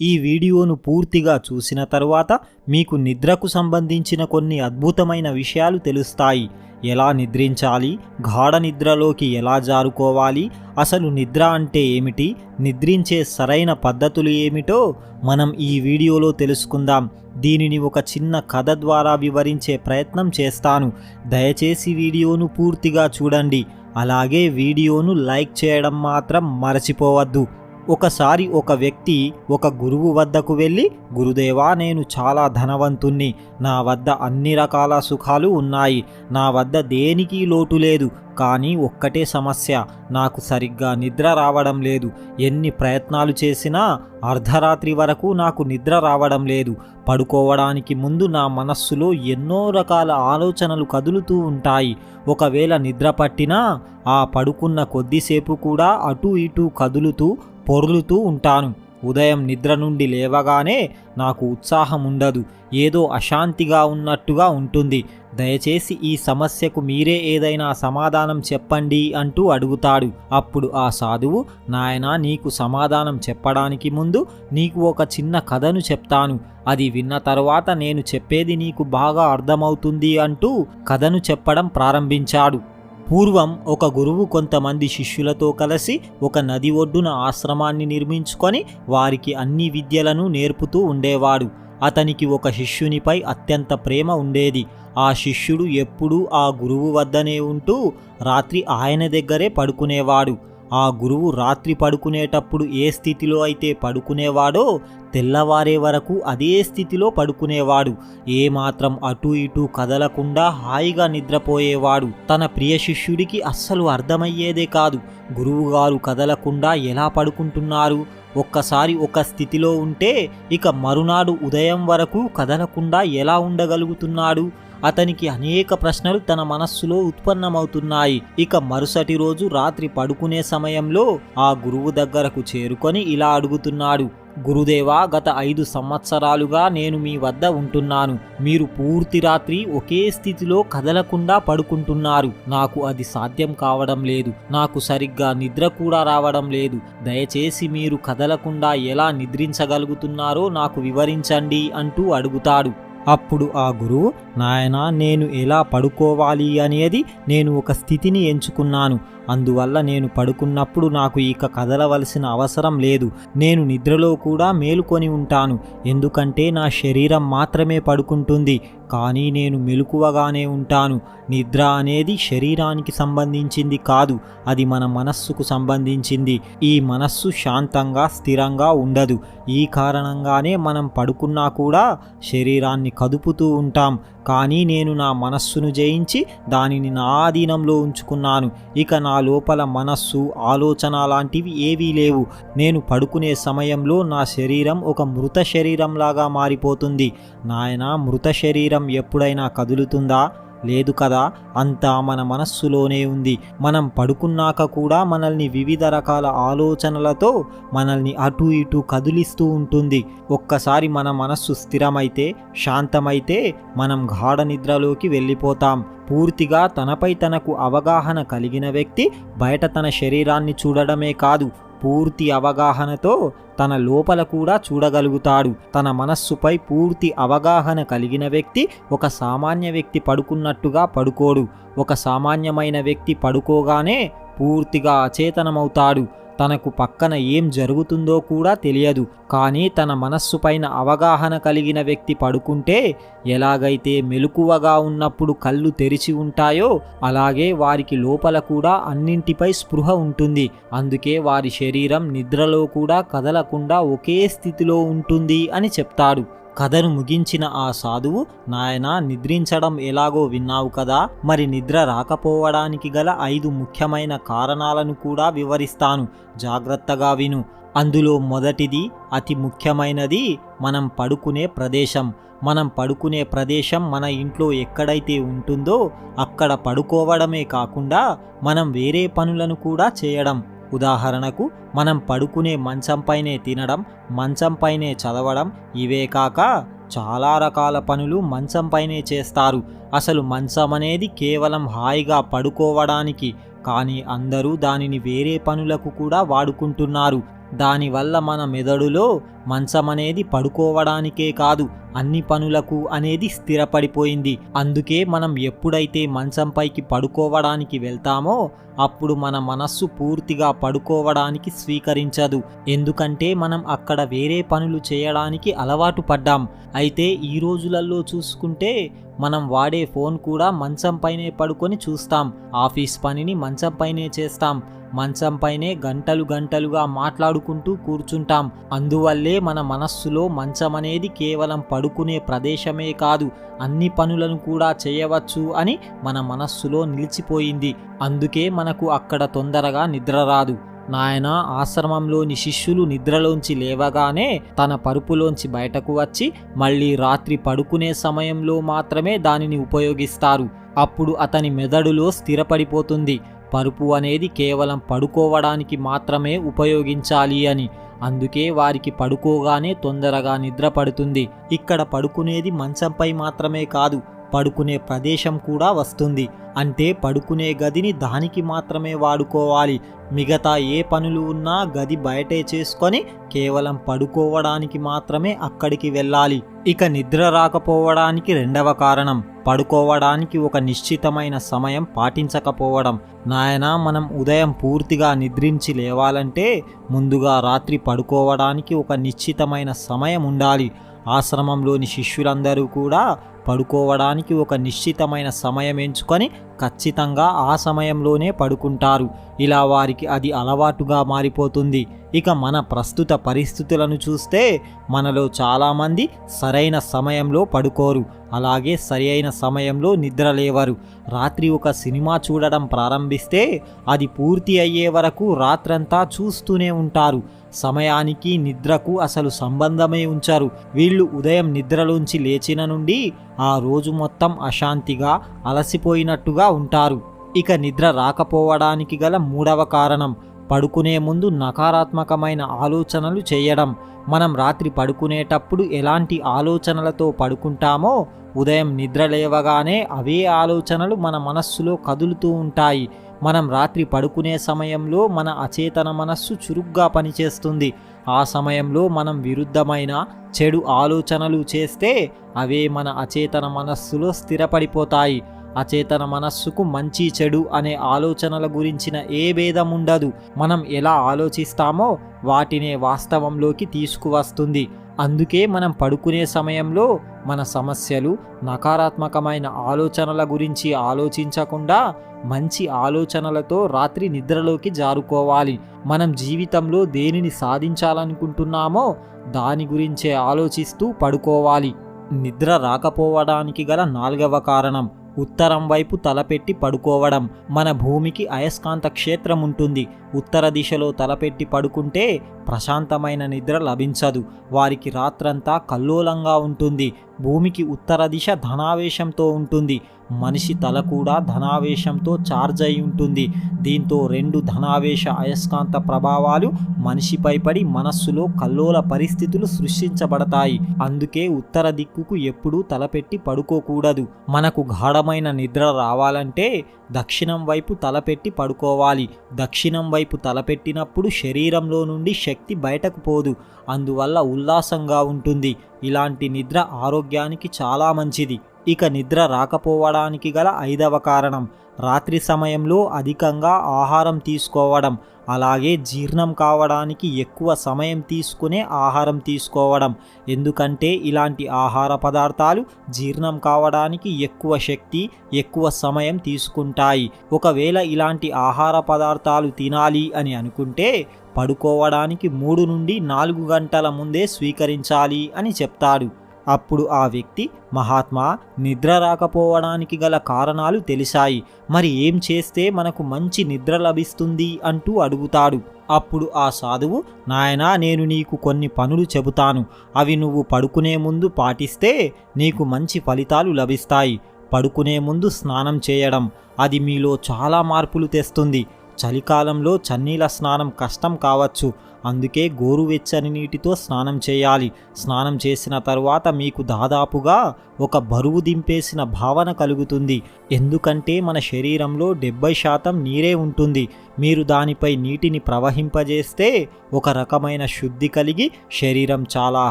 ఈ వీడియోను పూర్తిగా చూసిన తరువాత మీకు నిద్రకు సంబంధించిన కొన్ని అద్భుతమైన విషయాలు తెలుస్తాయి. ఎలా నిద్రించాలి? గాఢ నిద్రలోకి ఎలా జారుకోవాలి? అసలు నిద్ర అంటే ఏమిటి? నిద్రించే సరైన పద్ధతులు ఏమిటో మనం ఈ వీడియోలో తెలుసుకుందాం. దీనిని ఒక చిన్న కథ ద్వారా వివరించే ప్రయత్నం చేస్తాను. దయచేసి వీడియోను పూర్తిగా చూడండి. అలాగే వీడియోను లైక్ చేయడం మాత్రం మరచిపోవద్దు. ఒకసారి ఒక వ్యక్తి ఒక గురువు వద్దకు వెళ్ళి గురుదేవా నేను చాలా ధనవంతుణ్ణి. నా వద్ద అన్ని రకాల సుఖాలు ఉన్నాయి. నా వద్ద దేనికి లోటు లేదు. కానీ ఒక్కటే సమస్య. నాకు సరిగ్గా నిద్ర రావడం లేదు. ఎన్ని ప్రయత్నాలు చేసినా అర్ధరాత్రి వరకు నాకు నిద్ర రావడం లేదు. పడుకోవడానికి ముందు నా మనస్సులో ఎన్నో రకాల ఆలోచనలు కదులుతూ ఉంటాయి. ఒకవేళ నిద్ర పట్టినా ఆ పడుకున్న కొద్దిసేపు కూడా అటు ఇటు కదులుతూ పొర్లుతూ ఉంటాను. ఉదయం నిద్ర నుండి లేవగానే నాకు ఉత్సాహం ఉండదు. ఏదో అశాంతిగా ఉన్నట్టుగా ఉంటుంది. దయచేసి ఈ సమస్యకు మీరే ఏదైనా సమాధానం చెప్పండి అంటూ అడుగుతాడు. అప్పుడు ఆ సాధువు నాయనా నీకు సమాధానం చెప్పడానికి ముందు నీకు ఒక చిన్న కథను చెప్తాను. అది విన్న తరువాత నేను చెప్పేది నీకు బాగా అర్థమవుతుంది అంటూ కథను చెప్పడం ప్రారంభించాడు. పూర్వం ఒక గురువు కొంతమంది శిష్యులతో కలిసి ఒక నది ఒడ్డున ఆశ్రమాన్ని నిర్మించుకొని వారికి అన్ని విద్యలను నేర్పుతూ ఉండేవాడు. అతనికి ఒక శిష్యునిపై అత్యంత ప్రేమ ఉండేది. ఆ శిష్యుడు ఎప్పుడూ ఆ గురువు వద్దనే ఉంటూ రాత్రి ఆయన దగ్గరే పడుకునేవాడు. ఆ గురువు రాత్రి పడుకునేటప్పుడు ఏ స్థితిలో అయితే పడుకునేవాడో తెల్లవారే వరకు అదే స్థితిలో పడుకునేవాడు. ఏమాత్రం అటు ఇటు కదలకుండా హాయిగా నిద్రపోయేవాడు. తన ప్రియ శిష్యుడికి అస్సలు అర్థమయ్యేదే కాదు. గురువుగారు కదలకుండా ఎలా పడుకుంటున్నారు? ఒక్కసారి ఒక స్థితిలో ఉంటే ఇక మరునాడు ఉదయం వరకు కదలకుండా ఎలా ఉండగలుగుతున్నాడు? అతనికి అనేక ప్రశ్నలు తన మనస్సులో ఉత్పన్నమవుతున్నాయి. ఇక మరుసటి రోజు రాత్రి పడుకునే సమయంలో ఆ గురువు దగ్గరకు చేరుకొని ఇలా అడుగుతున్నాడు. గురుదేవా గత ఐదు సంవత్సరాలుగా నేను మీ వద్ద ఉంటున్నాను. మీరు పూర్తి రాత్రి ఒకే స్థితిలో కదలకుండా పడుకుంటున్నారు. నాకు అది సాధ్యం కావడం లేదు. నాకు సరిగ్గా నిద్ర కూడా రావడం లేదు. దయచేసి మీరు కదలకుండా ఎలా నిద్రించగలుగుతున్నారో నాకు వివరించండి అంటూ అడుగుతాడు. అప్పుడు ఆ గురువు నాయనా నేను ఎలా పడుకోవాలి అనేది నేను ఒక స్థితిని ఎంచుకున్నాను. అందువల్ల నేను పడుకున్నప్పుడు నాకు ఇక కదలవలసిన అవసరం లేదు. నేను నిద్రలో కూడా మేలుకొని ఉంటాను. ఎందుకంటే నా శరీరం మాత్రమే పడుకుంటుంది. కానీ నేను మెలకువగానే ఉంటాను. నిద్ర అనేది శరీరానికి సంబంధించింది కాదు. అది మన మనస్సుకు సంబంధించింది. ఈ మనస్సు శాంతంగా స్థిరంగా ఉండదు. ఈ కారణంగానే మనం పడుకున్నా కూడా శరీరాన్ని కదుపుతూ ఉంటాం. కానీ నేను నా మనస్సును జయించి దానిని నా ఆధీనంలో ఉంచుకున్నాను. ఇక నా లోపల మనస్సు ఆలోచన లాంటివి ఏవీ లేవు. నేను పడుకునే సమయంలో నా శరీరం ఒక మృత శరీరంలాగా మారిపోతుంది. నాయన మృత శరీరం ఎప్పుడైనా కదులుతుందా? లేదు కదా అంతా మన మనస్సులోనే ఉంది. మనం పడుకున్నాక కూడా మనల్ని వివిధ రకాల ఆలోచనలతో మనల్ని అటు ఇటు కదిలిస్తూ ఉంటుంది. ఒక్కసారి మన మనస్సు స్థిరమైతే శాంతమైతే మనం గాఢ నిద్రలోకి వెళ్ళిపోతాం. పూర్తిగా తనపై తనకు అవగాహన కలిగిన వ్యక్తి బయట తన శరీరాన్ని చూడడమే కాదు పూర్తి అవగాహనతో తన లోపల కూడా చూడగలుగుతాడు. తన మనస్సుపై పూర్తి అవగాహన కలిగిన వ్యక్తి ఒక సామాన్య వ్యక్తి పడుకున్నట్టుగా పడుకోడు. ఒక సామాన్యమైన వ్యక్తి పడుకోగానే పూర్తిగా అచేతనమవుతాడు. తనకు పక్కన ఏం జరుగుతుందో కూడా తెలియదు. కానీ తన మనస్సు పైన అవగాహన కలిగిన వ్యక్తి పడుకుంటే ఎలాగైతే మెలకువగా ఉన్నప్పుడు కళ్ళు తెరిచి ఉంటాయో అలాగే వారికి లోపల కూడా అన్నింటిపై స్పృహ ఉంటుంది. అందుకే వారి శరీరం నిద్రలో కూడా కదలకుండా ఒకే స్థితిలో ఉంటుంది అని చెప్తాడు. కథను ముగించిన ఆ సాధువు నాయనా నిద్రించడం ఎలాగో విన్నావు కదా మరి నిద్ర రాకపోవడానికి గల ఐదు ముఖ్యమైన కారణాలను కూడా వివరిస్తాను. జాగ్రత్తగా విను. అందులో మొదటిది అతి ముఖ్యమైనది మనం పడుకునే ప్రదేశం. మనం పడుకునే ప్రదేశం మన ఇంట్లో ఎక్కడైతే ఉంటుందో అక్కడ పడుకోవడమే కాకుండా మనం వేరే పనులను కూడా చేయడం. ఉదాహరణకు మనం పడుకునే మంచంపైనే తినడం మంచంపైనే చదవడం ఇవే కాక చాలా రకాల పనులు మంచంపైనే చేస్తారు. అసలు మంచం అనేది కేవలం హాయిగా పడుకోవడానికి కానీ అందరూ దానిని వేరే పనులకు కూడా వాడుకుంటున్నారు. దానివల్ల మన మెదడులో మంచం అనేది పడుకోవడానికే కాదు అన్ని పనులకు అనేది స్థిరపడిపోయింది. అందుకే మనం ఎప్పుడైతే మంచంపైకి పడుకోవడానికి వెళ్తామో అప్పుడు మన మనస్సు పూర్తిగా పడుకోవడానికి స్వీకరించదు. ఎందుకంటే మనం అక్కడ వేరే పనులు చేయడానికి అలవాటు పడ్డాం. అయితే ఈ రోజులలో చూసుకుంటే మనం వాడే ఫోన్ కూడా మంచం పైనే పడుకొని చూస్తాం. ఆఫీస్ పనిని మంచంపైనే చేస్తాం. మంచంపైనే గంటలు గంటలుగా మాట్లాడుకుంటూ కూర్చుంటాం. అందువల్లే మన మనస్సులో మంచం అనేది కేవలం పడుకునే ప్రదేశమే కాదు అన్ని పనులను కూడా చేయవచ్చు అని మన మనస్సులో నిలిచిపోయింది. అందుకే మనకు అక్కడ తొందరగా నిద్ర రాదు. నాయన ఆశ్రమంలోని శిష్యులు నిద్రలోంచి లేవగానే తన పరుపులోంచి బయటకు వచ్చి మళ్ళీ రాత్రి పడుకునే సమయంలో మాత్రమే దానిని ఉపయోగిస్తారు. అప్పుడు అతని మెదడులో స్థిరపడిపోతుంది. పరుపు అనేది కేవలం పడుకోవడానికి మాత్రమే ఉపయోగించాలి అని. అందుకే వారికి పడుకోగానే తొందరగా నిద్ర పడుతుంది ఇక్కడ పడుకునేది మంచంపై మాత్రమే కాదు పడుకునే ప్రదేశం కూడా వస్తుంది. అంటే పడుకునే గదిని దానికి మాత్రమే వాడుకోవాలి. మిగతా ఏ పనులు ఉన్నా గది బయటే చేసుకొని కేవలం పడుకోవడానికి మాత్రమే అక్కడికి వెళ్ళాలి. ఇక నిద్ర రాకపోవడానికి రెండవ కారణం. పడుకోవడానికి ఒక నిశ్చితమైన సమయం పాటించకపోవడం. నాయన మనం ఉదయం పూర్తిగా నిద్రించి లేవాలంటే ముందుగా రాత్రి పడుకోవడానికి ఒక నిశ్చితమైన సమయం ఉండాలి. ఆశ్రమంలోని శిష్యులందరూ కూడా పడుకోవడానికి ఒక నిశ్చితమైన సమయం ఎంచుకొని ఖచ్చితంగా ఆ సమయంలోనే పడుకుంటారు. ఇలా వారికి అది అలవాటుగా మారిపోతుంది. ఇక మన ప్రస్తుత పరిస్థితులను చూస్తే మనలో చాలామంది సరైన సమయంలో పడుకోరు. అలాగే సరి అయిన సమయంలో నిద్ర లేవరు. రాత్రి ఒక సినిమా చూడడం ప్రారంభిస్తే అది పూర్తి అయ్యే వరకు రాత్రంతా చూస్తూనే ఉంటారు. సమయానికి నిద్రకు అసలు సంబంధమే ఉంచారు. వీళ్ళు ఉదయం నిద్రలోంచి లేచిన నుండి ఆ రోజు మొత్తం అశాంతిగా అలసిపోయినట్టుగా ఉంటారు. ఇక నిద్ర రాకపోవడానికి గల మూడవ కారణం పడుకునే ముందు నకారాత్మకమైన ఆలోచనలు చేయడం. మనం రాత్రి పడుకునేటప్పుడు ఎలాంటి ఆలోచనలతో పడుకుంటామో ఉదయం నిద్ర లేవగానే అవే ఆలోచనలు మన మనస్సులో కదులుతూ ఉంటాయి. మనం రాత్రి పడుకునే సమయంలో మన అచేతన మనస్సు చురుగ్గా పనిచేస్తుంది. ఆ సమయంలో మనం విరుద్ధమైన చెడు ఆలోచనలు చేస్తే అవే మన అచేతన మనస్సులో స్థిరపడిపోతాయి. అచేతన మనస్సుకు మంచి చెడు అనే ఆలోచనల గురించిన ఏ భేదం ఉండదు. మనం ఎలా ఆలోచిస్తామో వాటినే వాస్తవంలోకి తీసుకువస్తుంది. అందుకే మనం పడుకునే సమయంలో మన సమస్యలు నకారాత్మకమైన ఆలోచనల గురించి ఆలోచించకుండా మంచి ఆలోచనలతో రాత్రి నిద్రలోకి జారుకోవాలి. మనం జీవితంలో దేనిని సాధించాలనుకుంటున్నామో దాని గురించే ఆలోచిస్తూ పడుకోవాలి. నిద్ర రాకపోవడానికి గల నాలుగవ కారణం ఉత్తరం వైపు తలపెట్టి పడుకోవడం. మన భూమికి అయస్కాంత క్షేత్రం ఉంటుంది ఉత్తర దిశలో తలపెట్టి పడుకుంటే ప్రశాంతమైన నిద్ర లభించదు. వారికి రాత్రంతా కల్లోలంగా ఉంటుంది. భూమికి ఉత్తర దిశ ధనావేశంతో ఉంటుంది. మనిషి తల కూడా ధనావేశంతో చార్జ్ అయి ఉంటుంది. దీంతో రెండు ధనావేశ అయస్కాంత ప్రభావాలు మనిషిపై పడి మనస్సులో కల్లోల పరిస్థితులు సృష్టించబడతాయి. అందుకే ఉత్తర దిక్కుకు ఎప్పుడూ తలపెట్టి పడుకోకూడదు. మనకు గాఢమైన నిద్ర రావాలంటే దక్షిణం వైపు తలపెట్టి పడుకోవాలి. దక్షిణం వైపు తలపెట్టినప్పుడు శరీరంలో నుండి శక్తి బయటకు పోదు. అందువల్ల ఉల్లాసంగా ఉంటుంది. ఇలాంటి నిద్ర ఆరోగ్యానికి చాలా మంచిది. ఇక నిద్ర రాకపోవడానికి గల ఐదవ కారణం రాత్రి సమయంలో అధికంగా ఆహారం తీసుకోవడం అలాగే జీర్ణం కావడానికి ఎక్కువ సమయం తీసుకునే ఆహారం తీసుకోవడం. ఎందుకంటే ఇలాంటి ఆహార పదార్థాలు జీర్ణం కావడానికి ఎక్కువ శక్తి ఎక్కువ సమయం తీసుకుంటాయి. ఒకవేళ ఇలాంటి ఆహార పదార్థాలు తినాలి అని అనుకుంటే పడుకోవడానికి మూడు నుండి నాలుగు గంటల ముందే స్వీకరించాలి అని చెప్తాడు. అప్పుడు ఆ వ్యక్తి మహాత్మా నిద్ర రాకపోవడానికి గల కారణాలు తెలిసాయి మరి ఏం చేస్తే మనకు మంచి నిద్ర లభిస్తుంది అంటూ అడుగుతాడు. అప్పుడు ఆ సాధువు నాయనా నేను నీకు కొన్ని పనులు చెబుతాను. అవి నువ్వు పడుకునే ముందు పాటిస్తే నీకు మంచి ఫలితాలు లభిస్తాయి. పడుకునే ముందు స్నానం చేయడం. అది మీలో చాలా మార్పులు తెస్తుంది. చలికాలంలో చన్నీల స్నానం కష్టం కావచ్చు. అందుకే గోరువెచ్చని నీటితో స్నానం చేయాలి. స్నానం చేసిన తరువాత మీకు దాదాపుగా ఒక బరువు దింపేసిన భావన కలుగుతుంది. ఎందుకంటే మన శరీరంలో డెబ్బై శాతం నీరే ఉంటుంది. మీరు దానిపై నీటిని ప్రవహింపజేస్తే ఒక రకమైన శుద్ధి కలిగి శరీరం చాలా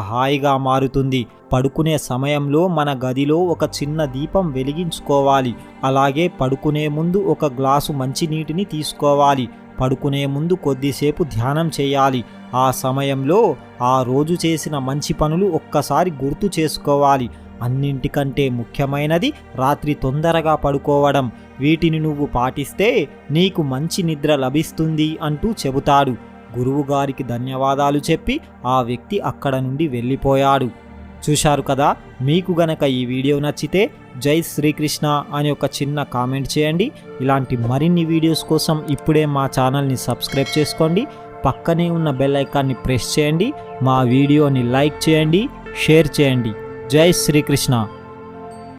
హాయిగా మారుతుంది. పడుకునే సమయంలో మన గదిలో ఒక చిన్న దీపం వెలిగించుకోవాలి. అలాగే పడుకునే ముందు ఒక గ్లాసు మంచినీటిని తీసుకోవాలి. పడుకునే ముందు కొద్దిసేపు ధ్యానం చేయాలి. ఆ సమయంలో ఆ రోజు చేసిన మంచి పనులు ఒక్కసారి గుర్తు చేసుకోవాలి. అన్నింటికంటే ముఖ్యమైనది రాత్రి తొందరగా పడుకోవడం. వీటిని నువ్వు పాటిస్తే నీకు మంచి నిద్ర లభిస్తుంది అంటూ చెబుతాడు. గురువుగారికి ధన్యవాదాలు చెప్పి ఆ వ్యక్తి అక్కడ నుండి వెళ్ళిపోయాడు. చూశారు కదా? మీకు గనక ఈ వీడియో నచ్చితే జై శ్రీకృష్ణ అని ఒక చిన్న కామెంట్ చేయండి. ఇలాంటి మరిన్ని వీడియోస్ కోసం ఇప్పుడే మా ఛానల్ని సబ్స్క్రైబ్ చేసుకోండి. పక్కనే ఉన్న బెల్ ఐకాన్ని ప్రెస్ చేయండి. మా వీడియోని లైక్ చేయండి షేర్ చేయండి. జై శ్రీకృష్ణ.